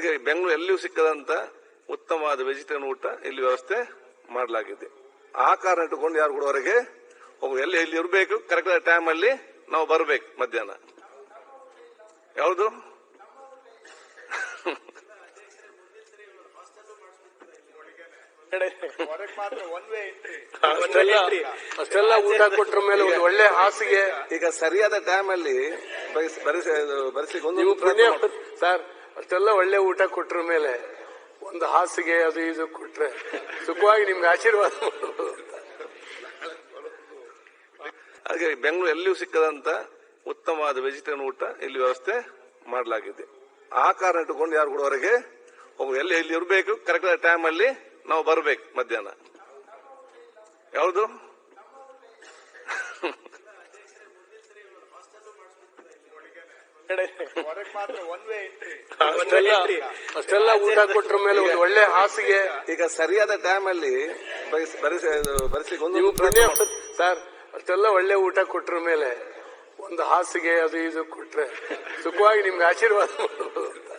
ಹಾಗೆ ಬೆಂಗಳೂರು ಎಲ್ಲಿಯೂ ಸಿಕ್ಕದಂತ ಉತ್ತಮವಾದ ವೆಜಿಟೇರಿಯನ್ ಊಟ ಇಲ್ಲಿ ವ್ಯವಸ್ಥೆ ಮಾಡಲಾಗಿದೆ. ಆ ಕಾರಣ ಇಟ್ಟುಕೊಂಡು ಯಾರು ಕೂಡ ಹೊರಗೆ ಹೋಗು ಎಲ್ಲಿ ಎಲ್ಲಿ ಇರಬೇಕು ಕರೆಕ್ಟ್ ಟೈಮ್ ಅಲ್ಲಿ ನಾವು ಬರಬೇಕು ಮಧ್ಯಾಹ್ನ. ಯಾವುದು? ಅಷ್ಟೆಲ್ಲ ಊಟ ಕೊಟ್ಟರ ಮೇಲೆ ಒಂದು ಒಳ್ಳೆ ಹಾಸಿಗೆ. ಈಗ ಸರಿಯಾದ ಟೈಮ್ ಅಲ್ಲಿ ಬರಿಸಿ ಸರ್ ಅಷ್ಟೆಲ್ಲ ಒಳ್ಳೆ ಊಟ ಕೊಟ್ರ ಮೇಲೆ ಒಂದು ಹಾಸಿಗೆ ಅದು ಇದು ಕೊಟ್ರೆ ಸುಖವಾಗಿ ನಿಮ್ಗೆ ಆಶೀರ್ವಾದ ಮಾಡಬಹುದು. ಹಾಗೆ ಬೆಂಗಳೂರು ಎಲ್ಲಿಯೂ ಸಿಕ್ಕದಂತ ಉತ್ತಮವಾದ ವೆಜಿಟೇರಿಯನ್ ಊಟ ಇಲ್ಲಿ ವ್ಯವಸ್ಥೆ ಮಾಡಲಾಗಿದೆ. ಆ ಕಾರಣ ಇಟ್ಟುಕೊಂಡು ಯಾರು ಕೂಡ ಹೊರಗೆ ಎಲ್ಲಿ ಎಲ್ಲಿ ಇರಬೇಕು ಕರೆಕ್ಟ್ ಟೈಮ್ ಅಲ್ಲಿ ನಾವು ಬರಬೇಕು ಮಧ್ಯಾಹ್ನ. ಯಾವುದು? ಅಷ್ಟೆಲ್ಲ ಅಷ್ಟೆಲ್ಲ ಊಟ ಕೊಟ್ರ ಮೇಲೆ ಒಂದು ಒಳ್ಳೆ ಹಾಸಿಗೆ. ಈಗ ಸರಿಯಾದ ಟೈಮ್ ಅಲ್ಲಿ ಬರಿಸಿ ಬರಿಸಿ ಒಂದು ಸರ್ ಅಷ್ಟೆಲ್ಲ ಒಳ್ಳೆ ಊಟ ಕೊಟ್ರ ಮೇಲೆ ಒಂದು ಹಾಸಿಗೆ ಅದು ಇದು ಕೊಟ್ರೆ ಸುಖವಾಗಿ ನಿಮ್ಗೆ ಆಶೀರ್ವಾದ ಮಾಡ್ಬೋದು. ಅಂತ.